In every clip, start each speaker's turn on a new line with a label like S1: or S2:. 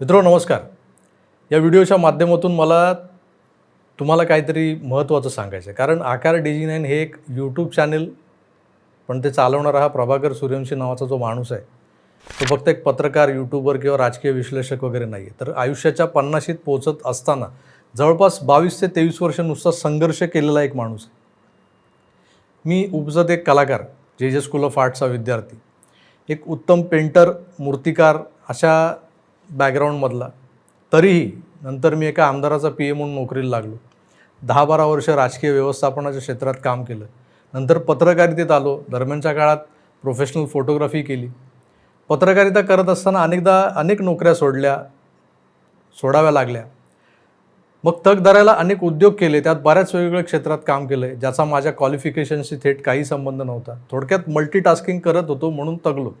S1: मित्रो नमस्कार. या व्हिडिओच्या माध्यमातून मला तुम्हाला काहीतरी महत्त्वाचं सांगायचं आहे कारण आकार डी नाईन हे एक यूट्यूब चॅनेल पण ते चालवणारा हा प्रभाकर सूर्यवंशी नावाचा जो माणूस आहे तो फक्त एक पत्रकार यूट्यूबर किंवा राजकीय विश्लेषक वगैरे नाही आहे तर आयुष्याच्या पन्नाशीत पोचत असताना जवळपास बावीस ते तेवीस वर्ष नुसता संघर्ष केलेला एक माणूस आहे. मी उपजत एक कलाकार जे जे स्कूल ऑफ आर्टचा विद्यार्थी एक उत्तम पेंटर मूर्तिकार अशा बॅकग्राऊंडमधला तरीही नंतर मी एका आमदाराचा पी ए म्हणून नोकरीला लागलो. दहा बारा वर्ष राजकीय व्यवस्थापनाच्या क्षेत्रात काम केलं. नंतर पत्रकारितेत आलो. दरम्यानच्या काळात प्रोफेशनल फोटोग्राफी केली. पत्रकारिता करत असताना अनेकदा अनेक नोकऱ्या सोडल्या सोडाव्या लागल्या. मग तग धरायला अनेक उद्योग केले. त्यात बऱ्याच वेगवेगळ्या क्षेत्रात काम केलं आहे ज्याचा माझ्या क्वालिफिकेशनशी थेट काही संबंध नव्हता. थोडक्यात मल्टीटास्किंग करत होतो म्हणून तगलो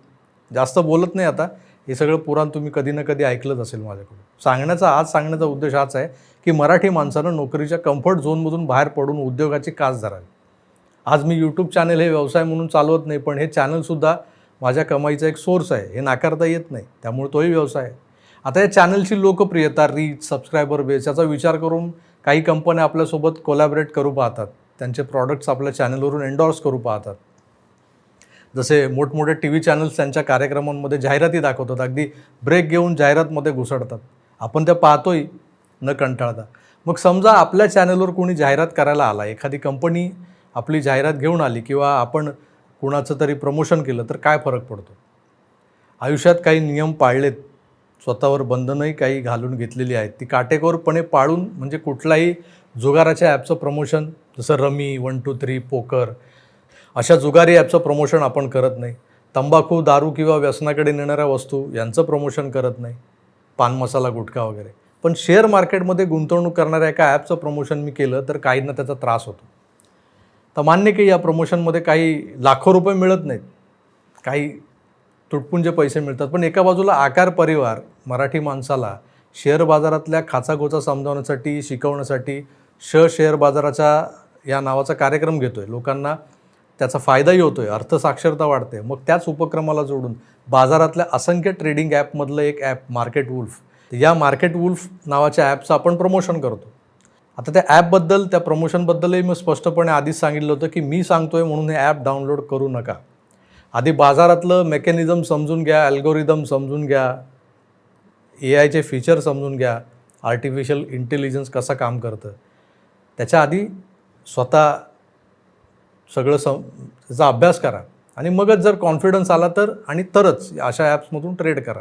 S1: जास्त बोलत नाही आता. हे सगळं पुराण तुम्ही कधी ना कधी ऐकलंच असेल माझ्याकडून. सांगण्याचा आज सांगण्याचा उद्देश हाच आहे की मराठी माणसानं नोकरीच्या कम्फर्ट झोनमधून बाहेर पडून उद्योगाची कास धरावी. आज मी यूट्यूब चॅनल हे व्यवसाय म्हणून चालवत नाही पण हे चॅनलसुद्धा माझ्या कमाईचा एक सोर्स आहे. हे नाकारता येत नाही. त्यामुळे तोही व्यवसाय आहे. आता या चॅनलची लोकप्रियता रीच सबस्क्रायबर बेस याचा विचार करून काही कंपन्या आपल्यासोबत कोलॅबरेट करू पाहतात. त्यांचे प्रॉडक्ट्स आपल्या चॅनलवरून एन्डॉर्स करू पाहतात. जसे मोठमोठे टी व्ही चॅनल्स त्यांच्या कार्यक्रमांमध्ये जाहिराती दाखवतात. अगदी ब्रेक घेऊन जाहिरातमध्ये घुसडतात. आपण त्या पाहतोय न कंटाळता. मग समजा आपल्या चॅनलवर कोणी जाहिरात करायला आला एखादी कंपनी आपली जाहिरात घेऊन आली किंवा आपण कुणाचं तरी प्रमोशन केलं तर काय फरक पडतो? आयुष्यात काही नियम पाळलेत. स्वतःवर बंधनही काही घालून घेतलेली आहेत. ती काटेकोरपणे पाळून म्हणजे कुठलाही जुगाराच्या ॲपचं प्रमोशन जसं rummy one two three poker अशा जुगारी ॲपचं प्रमोशन आपण करत नाही. तंबाखू दारू किंवा व्यसनाकडे नेणाऱ्या वस्तू यांचं प्रमोशन करत नाही. पान मसाला गुटखा वगैरे. पण शेअर मार्केटमध्ये गुंतवणूक करणाऱ्या एका ॲपचं प्रमोशन मी केलं तर काहींना त्याचा त्रास होतो. तर मान्य की या प्रमोशनमध्ये काही लाखो रुपये मिळत नाहीत. काही तुटपुंजे पैसे मिळतात. पण एका बाजूला आकार परिवार मराठी माणसाला शेअर बाजारातल्या खाचाखोचा समजावण्यासाठी शिकवण्यासाठी श शेअर बाजाराच्या या नावाचा कार्यक्रम घेतो आहे लोकांना त्याचा फायदाही होतो आहे अर्थसाक्षरता वाढते. मग त्याच उपक्रमाला जोडून बाजारातल्या असंख्य ट्रेडिंग ॲपमधलं एक ॲप मार्केट वुल्फ या मार्केट वुल्फ नावाच्या ॲपचं आपण प्रमोशन करतो. आता त्या ॲपबद्दल त्या प्रमोशनबद्दलही मी स्पष्टपणे आधीच सांगितलं होतं की मी सांगतोय म्हणून हे ॲप डाउनलोड करू नका. आधी बाजारातलं मेकॅनिझम समजून घ्या अल्गोरिदम समजून घ्या ए आयचे फीचर समजून घ्या आर्टिफिशियल इंटेलिजन्स कसं काम करतं. त्याच्या आधी स्वतः सगळं सम त्याचा अभ्यास करा. आणि मगच जर कॉन्फिडन्स आला तर आणि तरच अशा ॲप्समधून ट्रेड करा.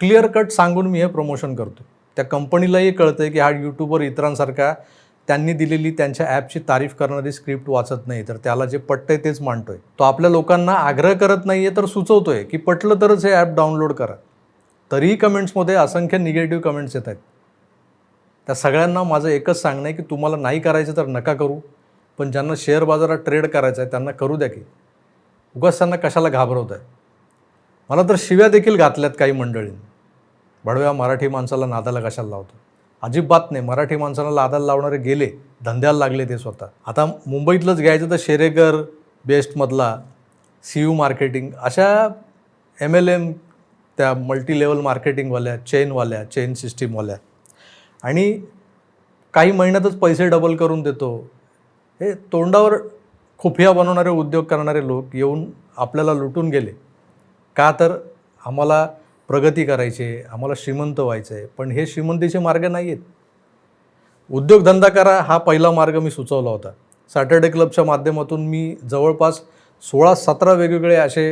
S1: क्लिअर कट सांगून मी हे प्रमोशन करतो. त्या कंपनीलाही कळतं आहे की हा यूट्यूबवर इतरांसारखा त्यांनी दिलेली त्यांच्या ॲपची तारीफ करणारी स्क्रिप्ट वाचत नाही तर त्याला जे पटतंय तेच मांडतोय. तो आपल्या लोकांना आग्रह करत नाही आहे तर सुचवतोय की पटलं तरच हे ॲप डाउनलोड करा. तरीही कमेंट्समध्ये असंख्य निगेटिव्ह कमेंट्स येत आहेत. त्या सगळ्यांना माझं एकच सांगणं आहे की तुम्हाला नाही करायचं तर नका करू. पण ज्यांना शेअर बाजारात ट्रेड करायचं आहे त्यांना करू द्या की. उगाच त्यांना कशाला घाबरवत आहे? मला तर शिव्या देखील घातल्यात काही मंडळींनी. बडव्या मराठी माणसाला नादाला कशाला लावतो? अजिबात नाही. मराठी माणसाला नादाला लावणारे गेले धंद्याला लागले ते स्वतः. आता मुंबईतलंच घ्यायचं तर शेरेकर बेस्टमधला सी यू मार्केटिंग अशा एम एल एम त्या मल्टी लेवल मार्केटिंगवाल्या चेनवाल्या चेन सिस्टीमवाल्या. आणि काही महिन्यातच पैसे डबल करून देतो. हे तोंडावर खुफिया बनवणारे उद्योग करणारे लोक येऊन आपल्याला लुटून गेले. का तर आम्हाला प्रगती करायची आहे आम्हाला श्रीमंत व्हायचं आहे पण हे श्रीमंतीचे मार्ग नाही आहेत उद्योगधंदा करा हा पहिला मार्ग मी सुचवला होता. सॅटर्डे क्लबच्या माध्यमातून मी जवळपास सोळा सतरा वेगवेगळे असे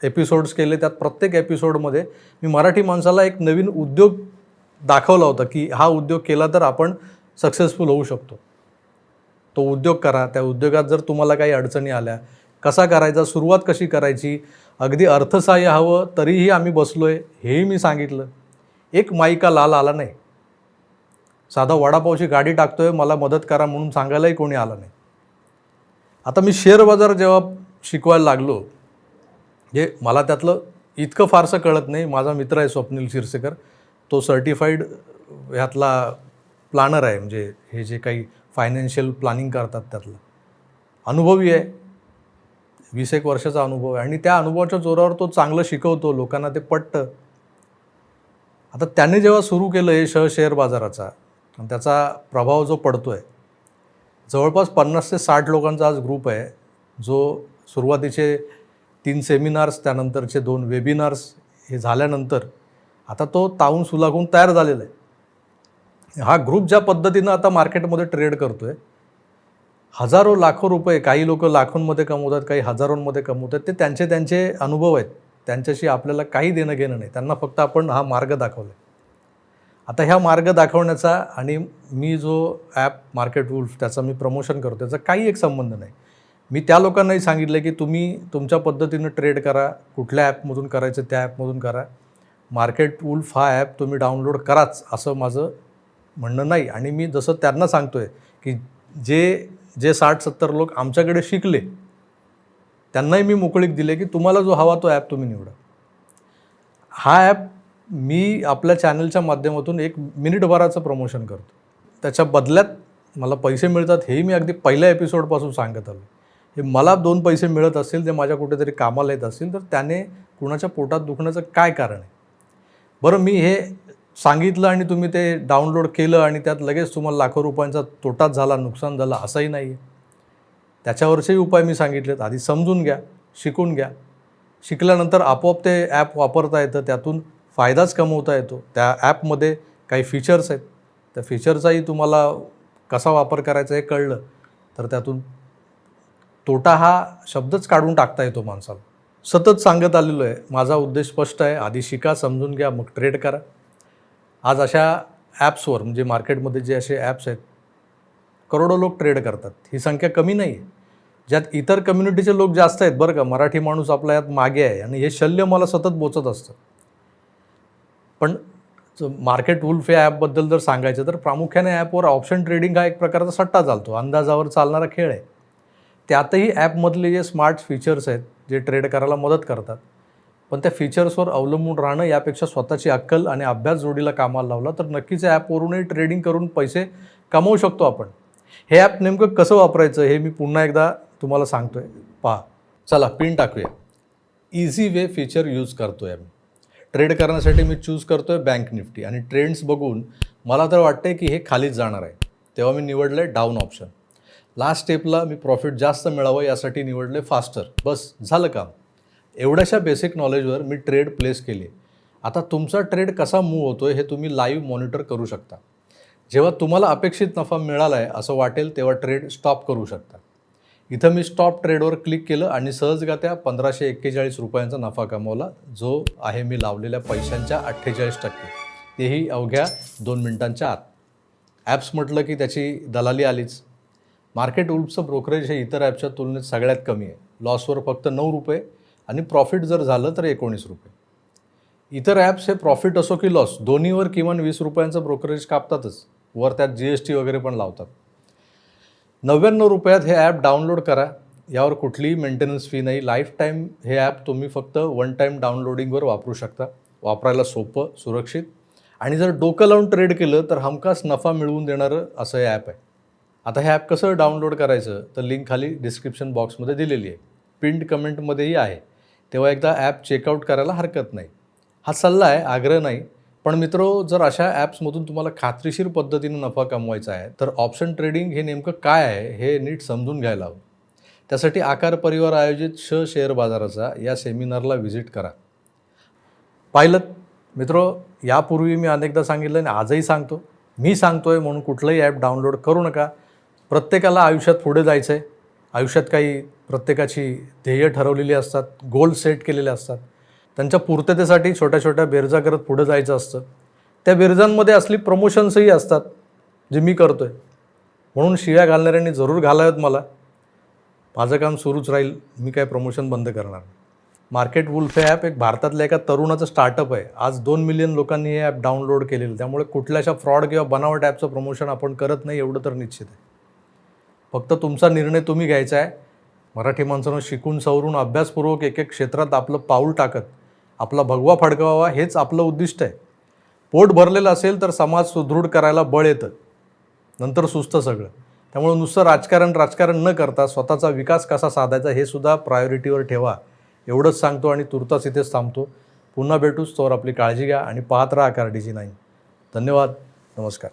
S1: एपिसोड्स केले. त्यात प्रत्येक एपिसोडमध्ये मी मराठी माणसाला एक नवीन उद्योग दाखवला होता की हा उद्योग केला तर आपण सक्सेसफुल होऊ शकतो. तो उद्योग करा त्या उद्योगात जर तुम्हाला काही अडचणी आल्या कसा करायचा सुरुवात कशी करायची अगदी अर्थसहाय्य हवं तरीही आम्ही बसलो आहे हेही मी सांगितलं. एक माईका लाल आला नाही. साधा वडापावची गाडी टाकतोय मला मदत करा म्हणून सांगायलाही कोणी आलं नाही. आता मी शेअर बाजार जेव्हा शिकवायला लागलो हे मला त्यातलं इतकं फारसं कळत नाही. माझा मित्र आहे स्वप्नील शिरसेकर तो सर्टिफाईड ह्यातला प्लानर आहे म्हणजे हे जे काही फायनान्शियल प्लॅनिंग करतात त्यातलं. अनुभवी आहे. वीस एक वर्षाचा अनुभव आहे. आणि त्या अनुभवाच्या जोरावर तो चांगलं शिकवतो. लोकांना ते पटतं. आता त्याने जेव्हा सुरू केलं हे शह शेअर बाजाराचा आणि त्याचा प्रभाव जो पडतो आहे जवळपास पन्नास ते साठ लोकांचा आज ग्रुप आहे. जो सुरुवातीचे तीन सेमिनार्स त्यानंतरचे दोन वेबिनार्स हे झाल्यानंतर आता तो ताऊन सुलाखून तयार झालेला आहे. हा ग्रुप ज्या पद्धतीनं आता मार्केटमध्ये ट्रेड करतो आहे हजारो लाखो रुपये काही लोक लाखोंमध्ये कमवतात काही हजारोंमध्ये कमवतात ते त्यांचे त्यांचे अनुभव आहेत. त्यांच्याशी आपल्याला काही देणं घेणं नाही. त्यांना फक्त आपण हा मार्ग दाखवला आहे आता ह्या मार्ग दाखवण्याचा आणि मी जो ॲप मार्केट वुल्फ त्याचं मी प्रमोशन करतो त्याचा काही एक संबंध नाही. मी त्या लोकांनाही सांगितलं की तुम्ही तुमच्या पद्धतीनं ट्रेड करा. कुठल्या ॲपमधून करायचं त्या ॲपमधून करा. मार्केट वुल्फ हा ॲप तुम्ही डाउनलोड कराच असं माझं म्हणणं नाही. आणि मी जसं त्यांना सांगतो आहे की जे जे साठ सत्तर लोक आमच्याकडे शिकले त्यांनाही मी मोकळीक दिले की तुम्हाला जो हवा तो ॲप तुम्ही निवडा. हा ॲप मी आपल्या चॅनलच्या माध्यमातून एक मिनिटभराचं प्रमोशन करतो. त्याच्या बदल्यात मला पैसे मिळतात हेही मी अगदी पहिल्या एपिसोडपासून सांगत आलो हे मला दोन पैसे मिळत असतील ते माझ्या कुठेतरी कामाला येत असतील तर त्याने कुणाच्या पोटात दुखण्याचं काय कारण आहे? बरं मी हे सांगितलं आणि तुम्ही ते डाउनलोड केलं आणि त्यात लगेच तुम्हाला लाखो रुपयांचा तोटाच झाला नुकसान झालं असंही नाही आहे त्याच्यावरचेही उपाय मी सांगितलेत. आधी समजून घ्या शिकून घ्या. शिकल्यानंतर आपोआप ते ॲप वापरता येतं त्यातून फायदाच कमवता येतो. त्या ॲपमध्ये काही फीचर्स आहेत. त्या फीचरचाही तुम्हाला कसा वापर करायचा हे कळलं तर त्यातून तोटा हा शब्दच काढून टाकता येतो माणसाला. सतत सांगत आलेलो आहे. माझा उद्देश स्पष्ट आहे. आधी शिका समजून घ्या मग ट्रेड करा. आज अशा ॲप्सवर म्हणजे मार्केटमध्ये जे असे ॲप्स आहेत करोडो लोक ट्रेड करतात. ही संख्या कमी नाही आहे ज्यात इतर कम्युनिटीचे लोक जास्त आहेत बरं का मराठी माणूस आपला यात मागे आहे आणि हे शल्य मला सतत बोचत असतं. पण मार्केट वुल्फ या ॲपबद्दल जर सांगायचं तर प्रामुख्याने ॲपवर ऑप्शन ट्रेडिंग हा एक प्रकारचा सट्टा चालतो. अंदाजावर चालणारा खेळ आहे. त्यातही ॲपमधले जे स्मार्ट फीचर्स आहेत जे ट्रेड करायला मदत करतात पण त्या फीचर्सवर अवलंबून राहणं यापेक्षा स्वतःची अक्कल आणि अभ्यास जोडीला कामाला लावला तर नक्कीच या ॲपवरूनही ट्रेडिंग करून पैसे कमवू शकतो आपण. हे ॲप नेमकं कसं वापरायचं हे मी पुन्हा एकदा तुम्हाला सांगतो आहे पहा चला पिन टाकूया. इझी वे फीचर यूज करतो आहे मी ट्रेड करण्यासाठी मी चूज करतो आहे बँक निफ्टी आणि ट्रेंड्स बघून मला तर वाटतं की हे खालीच जाणार आहे. तेव्हा मी निवडलं आहे डाऊन ऑप्शन लास्ट स्टेपला मी प्रॉफिट जास्त मिळावं यासाठी निवडले फास्टर बस झालं काम. एवढ्याशा बेसिक नॉलेजवर मी ट्रेड प्लेस केली. आता तुमचा ट्रेड कसा मूव्ह होतो हे तुम्ही लाईव्ह मॉनिटर करू शकता. जेव्हा तुम्हाला अपेक्षित नफा मिळाला आहे असं वाटेल तेव्हा ट्रेड स्टॉप करू शकता. इथं मी स्टॉप ट्रेडवर क्लिक केलं आणि सहजगत्या पंधराशे एक्केचाळीस रुपयांचा नफा कमवला जो आहे मी लावलेल्या पैशांच्या अठ्ठेचाळीस टक्के. तेही अवघ्या दोन मिनिटांच्या आत. ॲप्स म्हटलं की त्याची दलाली आलीच. मार्केट उल्पचं ब्रोकरेज हे इतर ॲपच्या तुलनेत सगळ्यात कमी आहे. लॉसवर फक्त नऊ रुपये आणि प्रॉफिट जर झालं तर एकोणीस रुपये. इतर ॲप्स हे प्रॉफिट असो की लॉस दोन्हीवर किमान वीस रुपयांचं ब्रोकरेज कापतातच. वर त्यात जी एस टी वगैरे पण लावतात. नव्याण्णव रुपयात हे ॲप डाउनलोड करा. यावर कुठलीही मेंटेनन्स फी नाही. लाईफ टाईम हे ॲप तुम्ही फक्त वन टाईम डाउनलोडिंगवर वापरू शकता. वापरायला सोपं सुरक्षित. आणि जर डोकं लावून ट्रेड केलं तर हमखास नफा मिळवून देणारं असं हे ॲप आहे. आता हे ॲप कसं डाउनलोड करायचं? तर लिंक खाली डिस्क्रिप्शन बॉक्समध्ये दिलेली आहे. पिंड कमेंटमध्येही आहे. तेव्हा एकदा ॲप चेकआउट करायला हरकत नाही. हा सल्ला आहे आग्रह नाही. पण मित्रो जर अशा ॲप्समधून तुम्हाला खात्रीशीर पद्धतीने नफा कमवायचा आहे तर ऑप्शन ट्रेडिंग हे नेमकं काय आहे हे नीट समजून घ्यायला हवं. त्यासाठी आकार परिवार आयोजित श शेअर बाजाराचा या सेमिनारला व्हिजिट करा. पाहिलं मित्रो यापूर्वी मी अनेकदा सांगितलं आणि आजही सांगतो. मी सांगतो आहे म्हणून कुठलंही ॲप डाउनलोड करू नका. प्रत्येकाला आयुष्यात पुढे जायचं आहे आयुष्यात काही प्रत्येकाची ध्येय ठरवलेली असतात गोल सेट केलेले असतात. त्यांच्या पूर्ततेसाठी छोट्या छोट्या बेरजा करत पुढे जायचं असतं. त्या बेरजांमध्ये असली प्रमोशन्सही असतात जे मी करतो आहे म्हणून शिव्या घालणाऱ्यांनी जरूर घालाव्यात मला. माझं काम सुरूच राहील मी काय प्रमोशन बंद करणार मार्केट वुल्फ हे ॲप एक भारतातल्या एका तरुणाचं स्टार्टअप आहे. आज दोन मिलियन लोकांनी हे ॲप डाउनलोड केलेलं त्यामुळे कुठल्याशा फ्रॉड किंवा बनावट ॲपचं प्रमोशन आपण करत नाही एवढं तर निश्चित आहे. फक्त तुमचा निर्णय तुम्ही घ्यायचा आहे. मराठी माणसानं शिकून सवरून अभ्यासपूर्वक एक एक क्षेत्रात आपलं पाऊल टाकत आपला भगवा फडकवावा हेच आपलं उद्दिष्ट आहे. पोट भरलेलं असेल तर समाज सुदृढ करायला बळ येतं. नंतर सुचतं सगळं. त्यामुळे नुसतं राजकारण राजकारण न करता स्वतःचा विकास कसा साधायचा हे सुद्धा प्रायोरिटीवर ठेवा. एवढंच सांगतो आणि तुर्तास इथेच थांबतो. पुन्हा भेटूच तोवर आपली काळजी घ्या आणि पाहत राहा आकार डी जी धन्यवाद. नमस्कार.